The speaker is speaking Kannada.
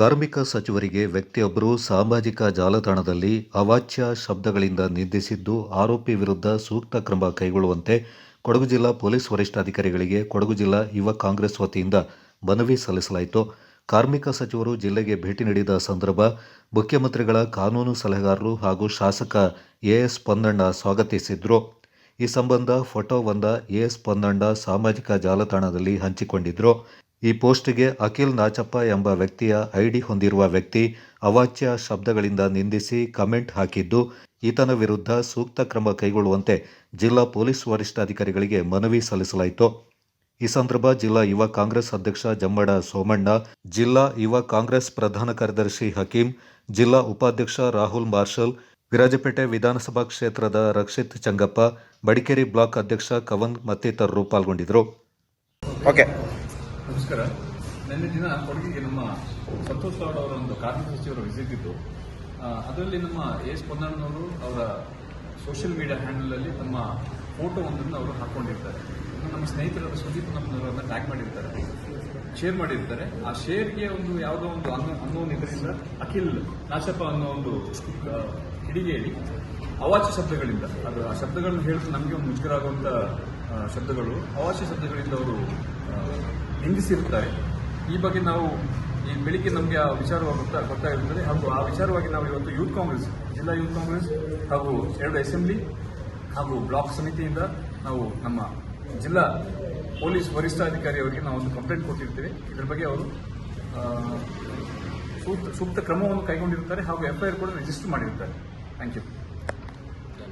ಕಾರ್ಮಿಕ ಸಚಿವರಿಗೆ ವ್ಯಕ್ತಿಯೊಬ್ಬರು ಸಾಮಾಜಿಕ ಜಾಲತಾಣದಲ್ಲಿ ಅವಾಚ್ಯ ಶಬ್ದಗಳಿಂದ ನಿಂದಿಸಿದ್ದು ಆರೋಪಿ ವಿರುದ್ಧ ಸೂಕ್ತ ಕ್ರಮ ಕೈಗೊಳ್ಳುವಂತೆ ಕೊಡಗು ಜಿಲ್ಲಾ ಪೊಲೀಸ್ ವರಿಷ್ಠಾಧಿಕಾರಿಗಳಿಗೆ ಕೊಡಗು ಜಿಲ್ಲಾ ಯುವ ಕಾಂಗ್ರೆಸ್ ವತಿಯಿಂದ ಮನವಿ ಸಲ್ಲಿಸಲಾಯಿತು. ಕಾರ್ಮಿಕ ಸಚಿವರು ಜಿಲ್ಲೆಗೆ ಭೇಟಿ ನೀಡಿದ ಸಂದರ್ಭ ಮುಖ್ಯಮಂತ್ರಿಗಳ ಕಾನೂನು ಸಲಹೆಗಾರರು ಹಾಗೂ ಶಾಸಕ ಎಎಸ್ ಪೊನ್ನಣ್ಣ ಸ್ವಾಗತಿಸಿದ್ರು. ಈ ಸಂಬಂಧ ಫೋಟೋವೊಂದ ಎಎಸ್ ಪೊನ್ನಣ್ಣ ಸಾಮಾಜಿಕ ಜಾಲತಾಣದಲ್ಲಿ ಹಂಚಿಕೊಂಡಿದ್ರು. ಈ ಪೋಸ್ಟ್ಗೆ ಅಖಿಲ್ ನಾಚಪ್ಪ ಎಂಬ ವ್ಯಕ್ತಿಯ ಐಡಿ ಹೊಂದಿರುವ ವ್ಯಕ್ತಿ ಅವಾಚ್ಯ ಶಬ್ದಗಳಿಂದ ನಿಂದಿಸಿ ಕಮೆಂಟ್ ಹಾಕಿದ್ದು, ಈತನ ವಿರುದ್ಧ ಸೂಕ್ತ ಕ್ರಮ ಕೈಗೊಳ್ಳುವಂತೆ ಜಿಲ್ಲಾ ಪೊಲೀಸ್ ವರಿಷ್ಠಾಧಿಕಾರಿಗಳಿಗೆ ಮನವಿ ಸಲ್ಲಿಸಲಾಯಿತು. ಈ ಸಂದರ್ಭ ಜಿಲ್ಲಾ ಯುವ ಕಾಂಗ್ರೆಸ್ ಅಧ್ಯಕ್ಷ ಜಮ್ಮಡ ಸೋಮಣ್ಣ, ಜಿಲ್ಲಾ ಯುವ ಕಾಂಗ್ರೆಸ್ ಪ್ರಧಾನ ಕಾರ್ಯದರ್ಶಿ ಹಕೀಂ, ಜಿಲ್ಲಾ ಉಪಾಧ್ಯಕ್ಷ ರಾಹುಲ್ ಮಾರ್ಷಲ್, ವಿರಾಜಪೇಟೆ ವಿಧಾನಸಭಾ ಕ್ಷೇತ್ರದ ರಕ್ಷಿತ್ ಚಂಗಪ್ಪ ಬಡಿಕೇರಿ ಬ್ಲಾಕ್ ಅಧ್ಯಕ್ಷ ಕವನ್ ಮತ್ತಿತರರು ಪಾಲ್ಗೊಂಡಿದ್ದರು. ನಮಸ್ಕಾರ. ನಿನ್ನೆ ದಿನ ಕೊಡಗಿಗೆ ನಮ್ಮ ಸಂತೋಷ್ ಗೌಡ ಅವರ ಒಂದು ಕಾರ್ಮಿಕ ಸಚಿವರ ವಿಸಿಟ್ ಇತ್ತು. ಅದರಲ್ಲಿ ನಮ್ಮ ಎಸ್ ಪೊನ್ನಣ್ಣವರು ಅವರ ಸೋಷಿಯಲ್ ಮೀಡಿಯಾ ಹ್ಯಾಂಡಲ್ ಅಲ್ಲಿ ತಮ್ಮ ಫೋಟೋ ಒಂದನ್ನು ಅವರು ಹಾಕೊಂಡಿರ್ತಾರೆ. ನಮ್ಮ ಸ್ನೇಹಿತರಾದ ಸುದೀಪ್ ನಮ್ಮನವರನ್ನ ಟ್ಯಾಗ್ ಮಾಡಿರ್ತಾರೆ. ಶೇರ್ ಮಾಡಿರ್ತಾರೆ. ಆ ಶೇರ್ಗೆ ಒಂದು ಯಾವುದೋ ಒಂದು ಅನ್ನೋ ಅನ್ನೋ ಇದರಿಂದ ಅಖಿಲ್ ನಾಶಪ್ಪ ಅನ್ನೋ ಒಂದು ಹಿಡಿಗೆಯಲ್ಲಿ ಅವಾಚ್ಯ ಶಬ್ದಗಳಿಂದ ಅದು ಆ ಶಬ್ದಗಳನ್ನು ಹೇಳಿದ್ರೆ ನಮಗೆ ಒಂದು ಮುಜುಗರ ಆಗುವಂತ ಆ, ಶಬ್ದಗಳು ಅವಾಚ್ಯ ಶಬ್ದಗಳಿಂದ ಅವರು ನಿಂದಿಸಿರುತ್ತಾರೆ. ಈ ಬಗ್ಗೆ ನಾವು ಈ ಬೆಳಿಗ್ಗೆ ನಮಗೆ ಆ ವಿಚಾರವಾಗಿ ಗೊತ್ತಾ ಗೊತ್ತಾಗಿರುತ್ತದೆ ಹಾಗೂ ಆ ವಿಚಾರವಾಗಿ ನಾವು ಇವತ್ತು ಯೂತ್ ಕಾಂಗ್ರೆಸ್, ಜಿಲ್ಲಾ ಯೂತ್ ಕಾಂಗ್ರೆಸ್ ಹಾಗೂ ಎರಡು ಅಸೆಂಬ್ಲಿ ಹಾಗೂ ಬ್ಲಾಕ್ ಸಮಿತಿಯಿಂದ ನಾವು ನಮ್ಮ ಜಿಲ್ಲಾ ಪೊಲೀಸ್ ವರಿಷ್ಠಾಧಿಕಾರಿ ಅವರಿಗೆ ನಾವು ಒಂದು ಕಂಪ್ಲೇಂಟ್ ಕೊಟ್ಟಿರ್ತೇವೆ. ಇದರ ಬಗ್ಗೆ ಅವರು ಸೂಕ್ತ ಸೂಕ್ತ ಕ್ರಮವನ್ನು ಕೈಗೊಂಡಿರುತ್ತಾರೆ ಹಾಗೂ ಎಫ್ಐಆರ್ ಕೂಡ ರಿಜಿಸ್ಟರ್ ಮಾಡಿರುತ್ತಾರೆ. Thank you